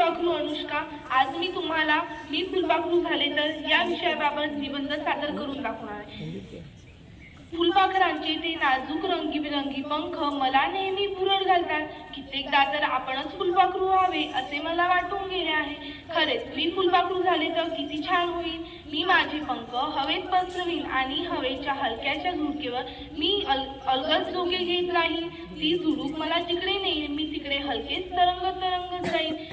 फुलपाखरू अनुष्का आज मी तुम्हाला मी फुलपाखरू झाले तर या विषयाबाबत निबंध सादर करून दाखवणार आहे. फुलपाखरांचे ते नाजूक रंगीबिरंगी पंख मला नेहमी भुरळ घालतात. कित्येकदा तर आपणच फुलपाखरू व्हावे असे मला वाटून गेले आहे. खरेच मी फुलपाखरू झाले तर किती छान होईल. मी माझे पंख हवेत पसरवीन आणि हवेच्या हलक्याच्या झुडकेवर मी अल अलगच झोके घेत राहीन. ती झुडूक मला जिकडे नेईल. मी तिकडे हलकेच तरंगत तरंगत जाईल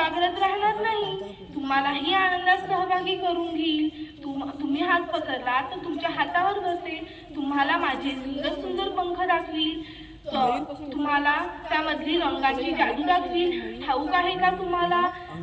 बागडत राहणार नाही. तुम्हालाही आनंदात सहभागी करून घेईल. तुम तुम्ही हात पसरला तर तुमच्या हातावर बसेल तुम्हाला माझे सुंदर सुंदर पंख दाखवील. तुम्हाला त्यामधली रंगाची जादू दाखवील. ठाऊक आहे का तुम्हाला?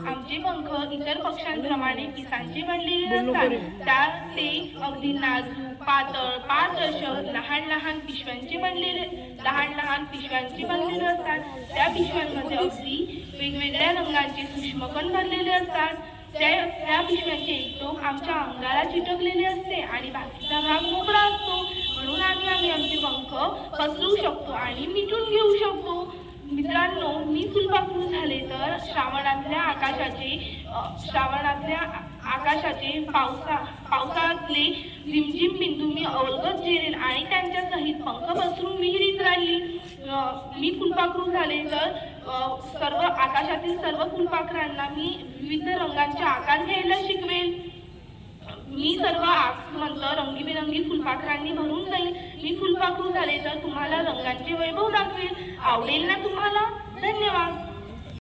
आमचे पंख इतर पक्ष्यांप्रमाणे पिसांचे बनलेले असतात. त्या ते अगदी नाजूक पातळ पारदर्शक लहान लहान पिशव्यांचे बनलेले लहान लहान पिशव्यांचे बनलेले असतात. त्या पिशव्यांमध्ये अगदी वेगवेगळ्या रंगांचे सूक्ष्मकण भरलेले असतात. त्या त्या पिशव्याचे एक टोक आमच्या अंगाला चिटकलेले असते आणि बाकीचा भाग मोकळा असतो. म्हणून आम्ही आम्ही आमचे पंख पसरू शकतो आणि मिटून घेऊ शकतो. मित्रांनो मी फुलपाखरू झाले तर श्रावणातल्या आकाशाचे श्रावणातल्या आकाशाचे पावसा पावसातले रिमझिम बिंदू मी अवलगत झेलेल आणि त्यांच्या सहित पंख पसरून विहिरीत मी फुलपाखरू झाले तर सर्व आकाशातील सर्व फुलपाखरांना मी विविध रंगांचे आकार घ्यायला शिकवेल मी सर्व आसमंत रंगीबेरंगी फुलपाखरांनी भरून जाईल मी फुलपाखरू झाले तर तुम्हाला रंगांचे वैभव दाखवेल आवडेल ना तुम्हाला? धन्यवाद.